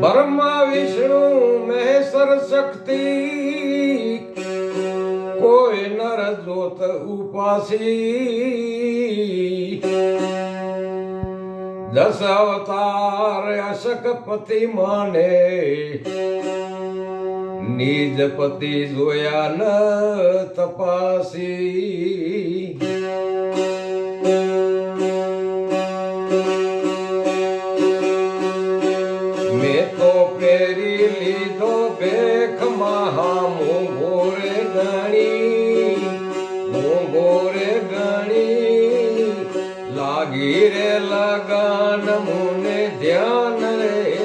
બ્રહ્મા વિષ્ણુ મહેશ્વર શક્તિ કોઈ નર જોત ઉપાસી. દસ અવતાર અશકપતિ માને. નિજ પતિ જોયા ન તપાસી. મેં તો પહેરી લીધો ભેખ મહા મોંઘોરે ગણી મોંઘોરે ગણી. લાગી રે લગાન, મુને ધ્યાન રે.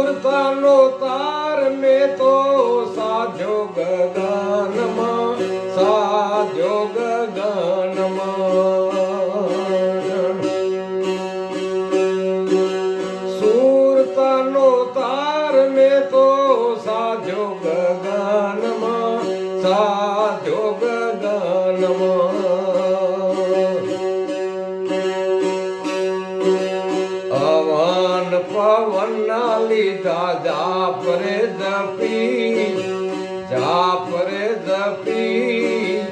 સુરતાનો તાર મેં તો સાધ્યો ગગનમાં સાધ્યો ગગનમાં. સુરતાનો તાર મેં તો સાજો ગગનમાં, સાધ્યો ગગનમાં. અવન લીધા ના લીધા દપી જપી જાપરે દપી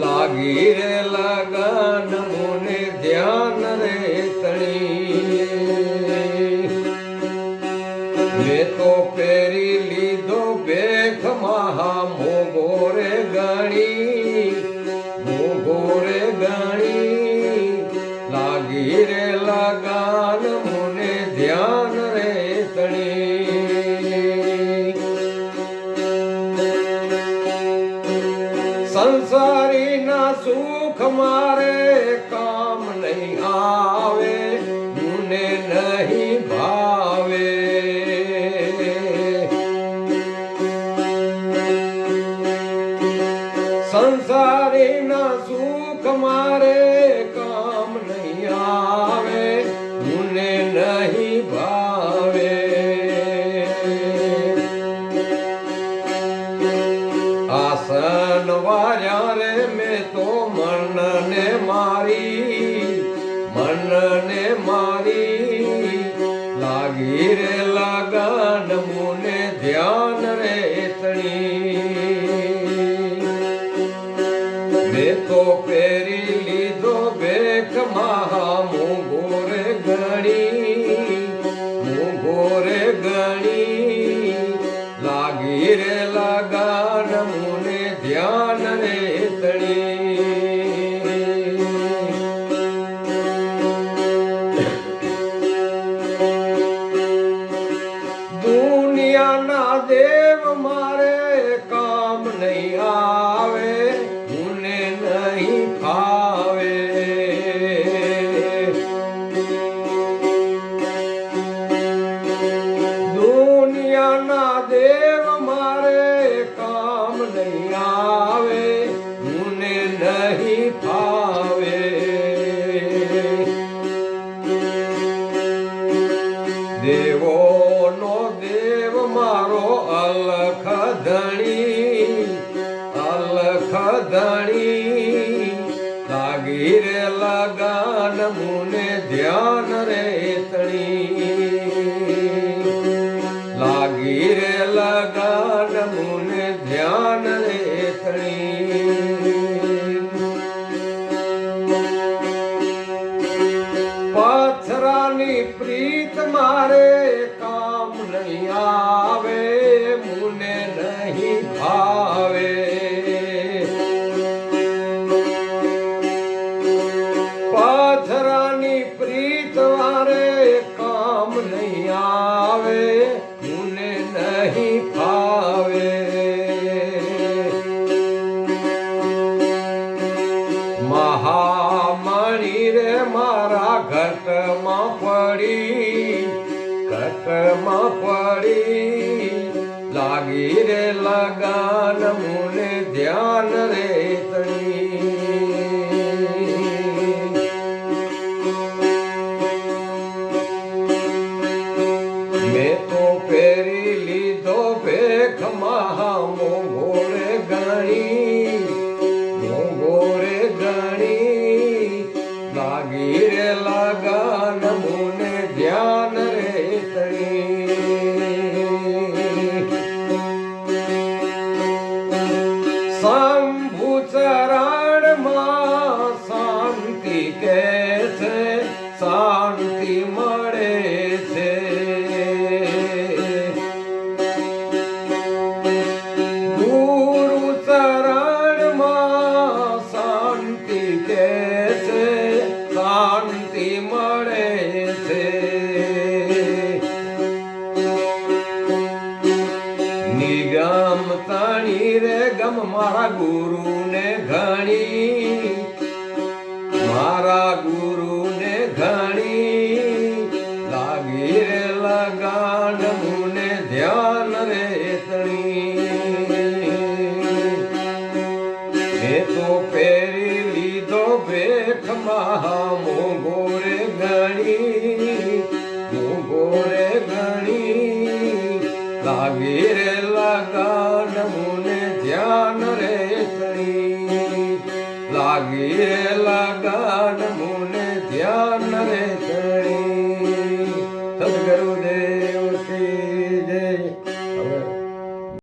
લાગી રે લગન, મુને ધ્યાન રે તણી. મેં તો પહેરી લીધો બેખ મહા મોગો રે ગણી. સંસારીના સુખ મારે કામ નહીં આવે. મનને મારી લાગી રે લાગન મુને ધ્યાન રે તણી મે તો પેરી લીધો બેક મહા રે ગણી રે ગણી. લાગી રે લાગન મુને દુનિયાના દેવ લાગી લગાન મુને ધ્યાન રે તણી. લાગી રે લગાન મુને ધ્યાન રે તણી. પથરાની પ્રીત મારે કામ નહીં આવે, મુને નહીં ભાવે. મુને નહીં ભાવે મહામણી મારા ઘટમાં પડી ઘટમાં પડી. લાગી રે લગાન, મુને ધ્યાન રે ધીરે લાગા નમોને ધ્યાન રે તણી. મારા ગુરુને ઘણી, મારા ગુરુને ઘણી લાગી રે લગાડ મુને ધ્યાન રે તણી મેં તો પેરી લીધો ભેટમાં મોંઘો રે ઘણી, મોંઘો રે ઘણી సాగేలా గానము